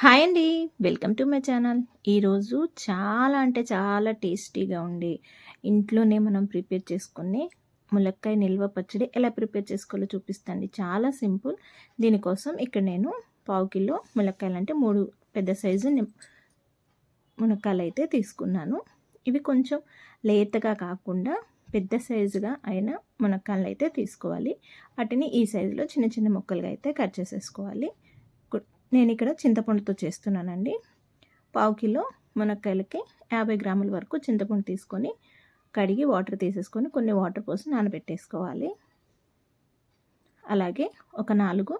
Hi అండి. Welcome to my channel. ఈరోజు చాలా అంటే చాలా టేస్టీగా ఉండి ఇంట్లోనే మనం ప్రిపేర్ చేసుకుని ములక్కాయ నిల్వ పచ్చడి ఎలా ప్రిపేర్ చేసుకోవాలో చూపిస్తాండి చాలా సింపుల్. దీనికోసం ఇక్కడ నేను పావు కిలో ములక్కాయలు అంటే మూడు పెద్ద సైజు మునక్కాయలు అయితే తీసుకున్నాను. ఇవి కొంచెం లేతగా కాకుండా పెద్ద సైజుగా అయిన మునక్కాయలు అయితే తీసుకోవాలి. వాటిని ఈ సైజులో చిన్న చిన్న ముక్కలుగా అయితే కట్ చేసేసుకోవాలి. నేను ఇక్కడ చింతపండుతో చేస్తున్నానండి. పావు కిలో మునక్కాయలకి యాభై గ్రాముల వరకు చింతపండు తీసుకొని కడిగి వాటర్ తీసేసుకొని కొన్ని వాటర్ పోసి నానబెట్టేసుకోవాలి. అలాగే ఒక నాలుగు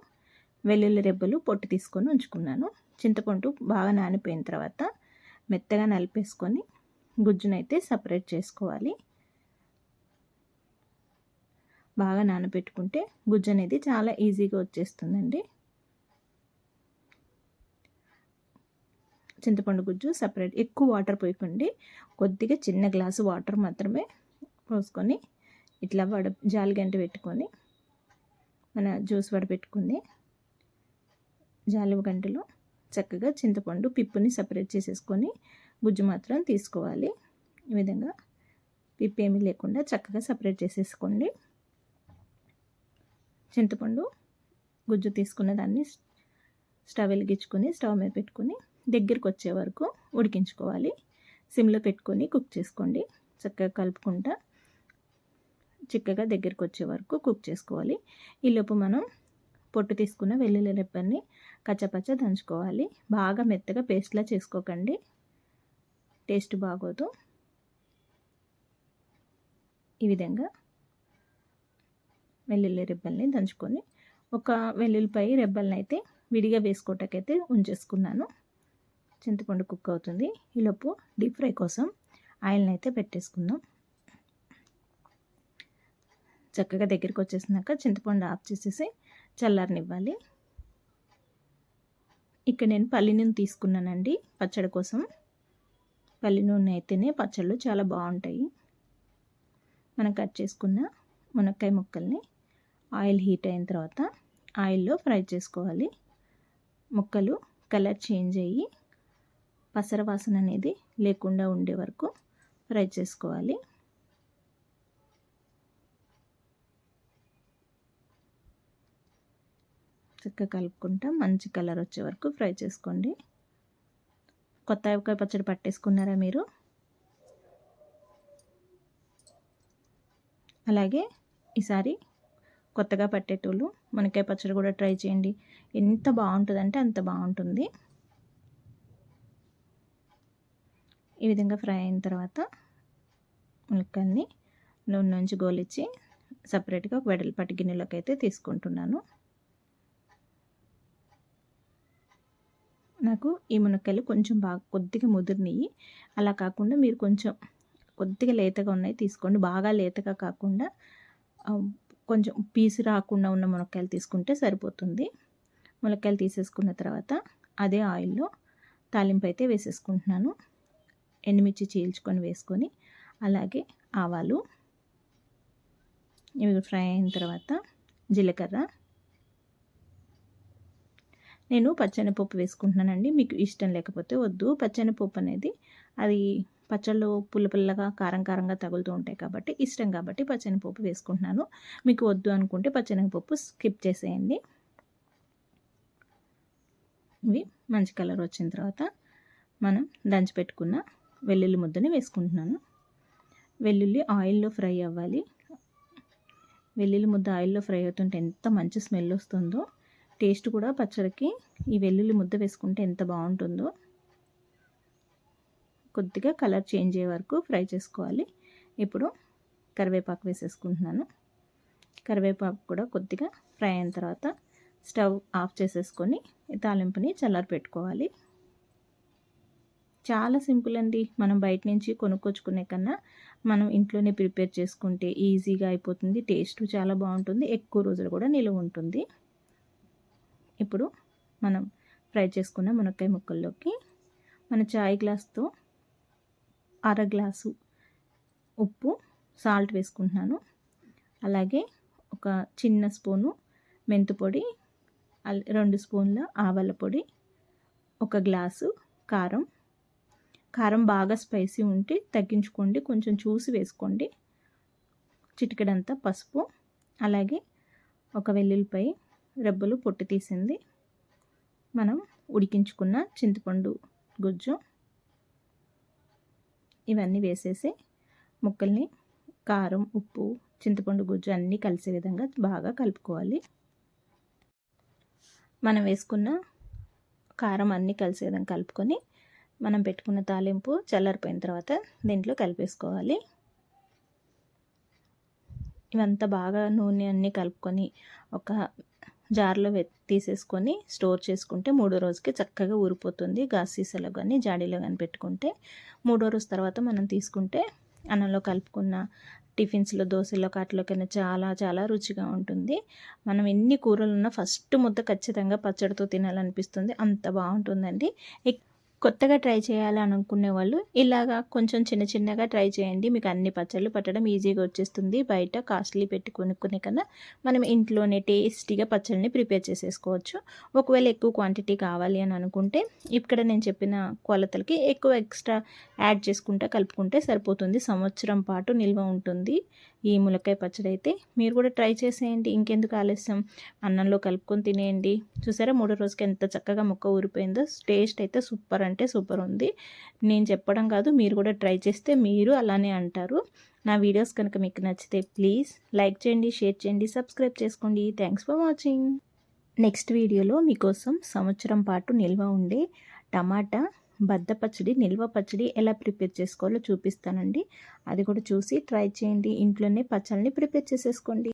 వెల్లుల్లి రెబ్బలు పొట్టు తీసుకొని ఉంచుకున్నాను. చింతపండు బాగా నానిపోయిన తర్వాత మెత్తగా నలిపేసుకొని గుజ్జునైతే సపరేట్ చేసుకోవాలి. బాగా నానబెట్టుకుంటే గుజ్జు అనేది చాలా ఈజీగా వచ్చేస్తుందండి. చింతపండు గుజ్జు సపరేట్. ఎక్కువ వాటర్ పోయకండి. కొద్దిగా చిన్న గ్లాసు వాటర్ మాత్రమే పోసుకొని ఇట్లా వడ జాలి గంట పెట్టుకొని మన జ్యూస్ వడపెట్టుకుంది జాలి గంటలో చక్కగా చింతపండు పిప్పుని సపరేట్ చేసేసుకొని గుజ్జు మాత్రం తీసుకోవాలి. ఈ విధంగా పిప్పు ఏమీ లేకుండా చక్కగా సపరేట్ చేసేసుకోండి. చింతపండు గుజ్జు తీసుకున్న దాన్ని స్టవ్ వెలిగించుకొని స్టవ్ మీద పెట్టుకొని దగ్గరికి వచ్చే వరకు ఉడికించుకోవాలి. సిమ్లో పెట్టుకొని కుక్ చేసుకోండి. చక్కగా కలుపుకుంటా చిక్కగా దగ్గరికి వచ్చే వరకు కుక్ చేసుకోవాలి. ఈలోపు మనం పొట్టు తీసుకున్న వెల్లుల్లి రెప్పని కచ్చపచ్చ దంచుకోవాలి. బాగా మెత్తగా పేస్ట్లా చేసుకోకండి. టేస్ట్ బాగోదు. ఈ విధంగా వెల్లుల్లి రెబ్బల్ని దంచుకొని ఒక వెల్లుల్లిపై రెబ్బల్ని అయితే విడిగా వేసుకోవటకైతే ఉంచేసుకున్నాను. చింతపండు కుక్ అవుతుంది. ఈలోపు డీప్ ఫ్రై కోసం ఆయిల్ని అయితే పెట్టేసుకుందాం. చక్కగా దగ్గరికి వచ్చేసినాక చింతపండు ఆఫ్ చేసేసి చల్లారనివ్వాలి. ఇక్కడ నేను పల్లి నూనె తీసుకున్నానండి. పచ్చడి కోసం. పల్లి నూనె అయితేనే పచ్చళ్ళు చాలా బాగుంటాయి. మనం కట్ చేసుకున్న మునక్కాయ ముక్కల్ని ఆయిల్ హీట్ అయిన తర్వాత ఆయిల్లో ఫ్రై చేసుకోవాలి. ముక్కలు కలర్ చేంజ్ అయ్యి పసర వాసన అనేది లేకుండా ఉండే వరకు ఫ్రై చేసుకోవాలి. చక్కగా కలుపుకుంటా. మంచి కలర్ వచ్చే వరకు ఫ్రై చేసుకోండి. కొత్త ఆవకాయ పచ్చడి పట్టేసుకున్నారా మీరు? అలాగే ఈసారి కొత్తగా పట్టేటోళ్ళు మునక్కాయ పచ్చడి కూడా ట్రై చేయండి. ఎంత బాగుంటుందంటే అంత బాగుంటుంది. ఈ విధంగా ఫ్రై అయిన తర్వాత ములక్కల్ని నూనె నుంచి గోలిచ్చి సపరేట్గా ఒక వెడల్పాటి గిన్నెలోకి అయితే తీసుకుంటున్నాను. నాకు ఈ మునక్కాయలు కొంచెం బాగా కొద్దిగా ముదిరినవి అలా కాకుండా మీరు కొంచెం కొద్దిగా లేతగా ఉన్నాయి తీసుకోండి. బాగా లేతగా కాకుండా కొంచెం పీసు రాకుండా ఉన్న మునక్కాయలు తీసుకుంటే సరిపోతుంది. మునక్కాయలు తీసేసుకున్న తర్వాత అదే ఆయిల్లో తాలింపు అయితే వేసేసుకుంటున్నాను. ఎండుమిర్చి చీల్చుకొని వేసుకొని అలాగే ఆవాలు ఇవి ఫ్రై అయిన తర్వాత జీలకర్ర. నేను పచ్చనిపప్పు వేసుకుంటున్నానండి మీకు ఇష్టం లేకపోతే వద్దు. పచ్చనిపప్పు అనేది అది పచ్చళ్ళు పుల్ల పుల్లగా కారం కారంగా తగులుతూ ఉంటాయి కాబట్టి ఇష్టం కాబట్టి పచ్చనిపప్పు వేసుకుంటున్నాను. మీకు వద్దు అనుకుంటే పచ్చనిపప్పు స్కిప్ చేసేయండి. ఇవి మంచి కలర్ వచ్చిన తర్వాత మనం దంచి పెట్టుకున్న వెల్లుల్లి ముద్దని వేసుకుంటున్నాను. వెల్లుల్లి ఆయిల్లో ఫ్రై అవ్వాలి. వెల్లుల్లి ముద్ద ఆయిల్లో ఫ్రై అవుతుంటే ఎంత మంచి స్మెల్ వస్తుందో టేస్ట్ కూడా పచ్చడికి ఈ వెల్లుల్లి ముద్ద వేసుకుంటే ఎంత బాగుంటుందో కొద్దిగా కలర్ చేంజ్ అయ్యే వరకు ఫ్రై చేసుకోవాలి. ఇప్పుడు కరివేపాకు వేసేసుకుంటున్నాను. కరివేపాకు కూడా కొద్దిగా ఫ్రై అయిన తర్వాత స్టవ్ ఆఫ్ చేసేసుకొని తాలింపుని చల్లారి పెట్టుకోవాలి చాలా సింపుల్ అండి. మనం బయట నుంచి కొనుక్కొచ్చుకునే కన్నా మనం ఇంట్లోనే ప్రిపేర్ చేసుకుంటే ఈజీగా అయిపోతుంది. టేస్ట్ చాలా బాగుంటుంది. ఎక్కువ రోజులు కూడా నిలువ ఉంటుంది. ఇప్పుడు మనం ఫ్రై చేసుకున్న మునక్కాయ ముక్కల్లోకి మన చాయ్ గ్లాస్తో అర గ్లాసు ఉప్పు సాల్ట్ వేసుకుంటున్నాను. అలాగే ఒక చిన్న స్పూను మెంతు పొడి రెండు స్పూన్ల ఆవాల పొడి ఒక గ్లాసు కారం కారం బాగా స్పైసీ ఉంటే తగ్గించుకోండి. కొంచెం చూసి వేసుకోండి. చిటికెడంతా పసుపు అలాగే ఒక వెల్లుల్లిపై రెబ్బలు పొట్టు తీసింది. మనం ఉడికించుకున్న చింతపండు గుజ్జు ఇవన్నీ వేసేసి ముక్కల్ని కారం ఉప్పు చింతపండు గుజ్జు అన్నీ కలిసే విధంగా బాగా కలుపుకోవాలి. మనం వేసుకున్న కారం అన్నీ కలిసే విధంగా కలుపుకొని మనం పెట్టుకున్న తాలింపు చల్లారిపోయిన తర్వాత దీంట్లో కలిపేసుకోవాలి. ఇవంతా బాగా నూనె అన్నీ కలుపుకొని ఒక జార్లో తీసేసుకొని స్టోర్ చేసుకుంటే మూడో రోజుకి చక్కగా ఊరిపోతుంది. గాస్ సీసాలో కానీ జాడీలో కానీ పెట్టుకుంటే మూడో రోజు తర్వాత మనం తీసుకుంటే అన్నంలో కలుపుకున్న టిఫిన్స్లో దోశలో కాటిలోకైనా చాలా చాలా రుచిగా ఉంటుంది. మనం ఎన్ని కూరలు ఉన్నా ఫస్ట్ ముద్ద ఖచ్చితంగా పచ్చడితో తినాలనిపిస్తుంది. అంత బాగుంటుందండి. కొత్తగా ట్రై చేయాలనుకునే వాళ్ళు ఇలాగా కొంచెం చిన్న చిన్నగా ట్రై చేయండి. మీకు అన్ని పచ్చళ్ళు పట్టడం ఈజీగా వచ్చేస్తుంది. బయట కాస్ట్లీ పెట్టి కొనుక్కునే కన్నా మనం ఇంట్లోనే టేస్టీగా పచ్చళ్ళని ప్రిపేర్ చేసేసుకోవచ్చు. ఒకవేళ ఎక్కువ క్వాంటిటీ కావాలి అని అనుకుంటే ఇక్కడ నేను చెప్పిన కొలతలకి ఎక్కువ ఎక్స్ట్రా యాడ్ చేసుకుంటా కలుపుకుంటే సరిపోతుంది. సంవత్సరం పాటు నిల్వ ఉంటుంది. ఈ ములక్కాయ పచ్చడి అయితే మీరు కూడా ట్రై చేసేయండి. ఇంకెందుకు ఆలస్యం? అన్నంలో కలుపుకొని తినేయండి. చూసారా? మూడో రోజుకి ఎంత చక్కగా ముక్క ఊరిపోయిందో. టేస్ట్ అయితే సూపర్ అంటే సూపర్ ఉంది. నేను చెప్పడం కాదు మీరు కూడా ట్రై చేస్తే మీరు అలానే అంటారు. నా వీడియోస్ కనుక మీకు నచ్చితే ప్లీజ్ లైక్ చేయండి షేర్ చేయండి సబ్స్క్రైబ్ చేసుకోండి. థ్యాంక్స్ ఫర్ వాచింగ్ నెక్స్ట్ వీడియోలో మీకోసం సంవత్సరం పాటు నిల్వ ఉండే టమాటా బద్ద పచ్చడి నిల్వ పచ్చడి ఎలా ప్రిపేర్ చేసుకోవాలో చూపిస్తానండి. అది కూడా చూసి ట్రై చేయండి. ఇంట్లోనే పచ్చళ్ళని ప్రిపేర్ చేసేసుకోండి.